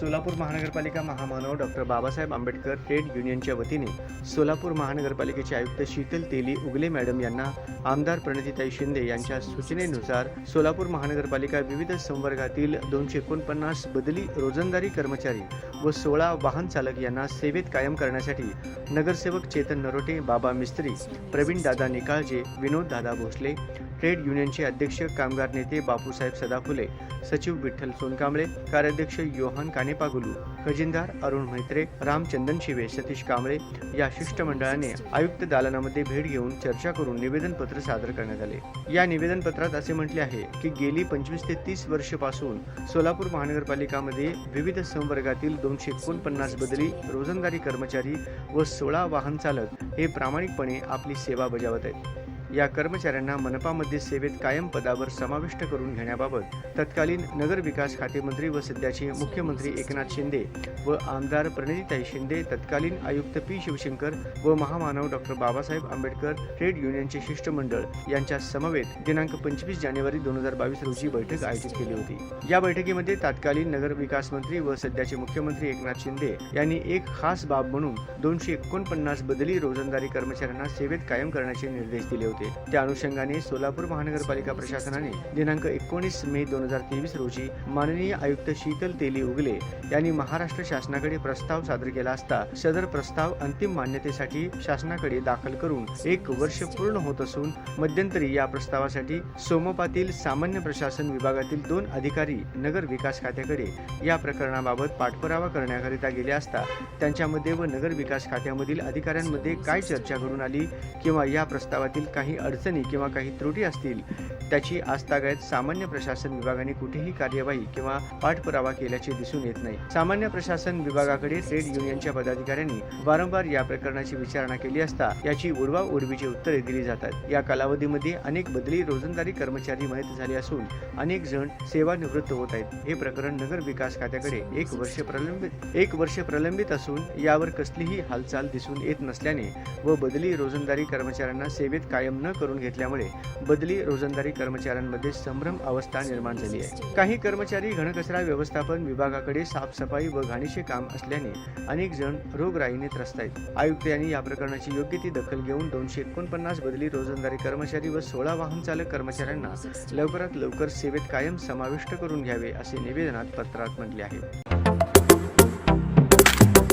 सोलापूर महानगरपालिका महामानव doctor Babasaheb Ambedkar trade युनियनच्या वतीने सोलापूर महानगरपालिकेचे आयुक्त शीतल तेली उगले मॅडम यांना आमदार प्रणतिताई शिंदे यांच्या सूचनेनुसार सोलापूर महानगरपालिका विविध संवर्गातील दोनशे एकोणपन्नास बदली रोजंदारी कर्मचारी व सोळा वाहन चालक यांना सेवेत कायम करण्यासाठी नगरसेवक चेतन नरोटे बाबा मिस्त्री प्रवीण दादा निकाळजे विनोद दादा भोसले ट्रेड युनियनचे अध्यक्ष कामगार नेते बापूसाहेब सदाफुले सचिव विठ्ठल सोनकांबळे कार्याध्यक्ष योहान कानेपागुलू खजिनदार अरुण म्हैत्रे रामचंदन शिवे सतीश कांबळे या शिष्टमंडळाने आयुक्त दालनामध्ये भेट घेऊन चर्चा करून निवेदनपत्र सादर करण्यात आले. या निवेदनपत्रात असे म्हटले आहे की गेली पंचवीस ते तीस वर्षपासून सोलापूर महानगरपालिकामध्ये विविध संवर्गातील दोनशे एकोणपन्नास बदली रोजंदारी कर्मचारी व सोळा वाहन चालक हे प्रामाणिकपणे आपली सेवा बजावत आहेत. या कर्मचाऱ्यांना मनपामध्ये सेवेत कायम पदावर समाविष्ट करून घेण्याबाबत तत्कालीन नगर विकास व सध्याचे मुख्यमंत्री एकनाथ शिंदे व आमदार प्रणितीताई शिंदे तत्कालीन आयुक्त पी शिवशंकर व महामानव डॉक्टर बाबासाहेब आंबेडकर ट्रेड युनियनचे शिष्टमंडळ यांच्या समवेत दिनांक पंचवीस जानेवारी दोन हजार बावीस रोजी बैठक आयोजित केली होती. या बैठकीमध्ये तत्कालीन नगर विकास मंत्री व सध्याचे मुख्यमंत्री एकनाथ शिंदे यांनी एक खास बाब म्हणून दोनशे एकोणपन्नास बदली रोजंदारी कर्मचाऱ्यांना सेवेत कायम करण्याचे निर्देश दिले होते. त्या अनुषंगाने सोलापूर महानगरपालिका प्रशासनाने दिनांक एकोणीस मे दोन हजार तेवीस रोजी माननीय आयुक्त शीतल तेली उगले यांनी महाराष्ट्र शासनाकडे प्रस्ताव सादर केला असता सदर प्रस्ताव अंतिम मान्यतेसाठी शासनाकडे दाखल करून एक वर्ष पूर्ण होत असून मध्यंतरी या प्रस्तावासाठी सोमपातील सामान्य प्रशासन विभागातील दोन अधिकारी नगर विकास खात्याकडे या प्रकरणाबाबत पाठपुरावा करण्याकरिता गेले असता त्यांच्यामध्ये व नगर विकास खात्यामधील अधिकाऱ्यांमध्ये काय चर्चा घडून आली किंवा या प्रस्तावातील काही काही अडचणी किंवा काही त्रुटी असतील त्याची आजतागायत सामान्य प्रशासन विभागाने कुठेही कार्यवाही किंवा पाठपुरावा केल्याचे दिसून येत नाही. सामान्य प्रशासन विभागाकडे ट्रेड युनियनच्या पदाधिकाऱ्यांनी वारंवार या प्रकरणाची विचारणा केली असता याची उडवा उडवीची उत्तरे दिली जातात. या कालावधीमध्ये अनेक बदली रोजंदारी कर्मचारी मयत झाले असून अनेक जण सेवानिवृत्त होत आहेत. हे प्रकरण नगर विकास खात्याकडे एक वर्ष प्रलंबित एक वर्ष प्रलंबित असून यावर कसलीही हालचाल दिसून येत नसल्याने व बदली रोजंदारी कर्मचाऱ्यांना सेवेत कायम न करून घेतल्यामुळे बदली रोजंदारी कर्मचाऱ्यांमध्ये संभ्रम अवस्था निर्माण झाली आहे. काही कर्मचारी घनकचरा व्यवस्थापन विभागाकडे साफसफाई व घाणीचे काम असल्याने अनेक जण रोगराईने त्रस्त आहेत. आयुक्त यांनी या प्रकरणाची योग्य ती दखल घेऊन दोनशे एकोणपन्नास बदली रोजंदारी कर्मचारी व सोळा वाहन चालक कर्मचाऱ्यांना लवकरात लवकर सेवेत कायम समाविष्ट करून घ्यावे असे निवेदनात पत्रात म्हटले आहे.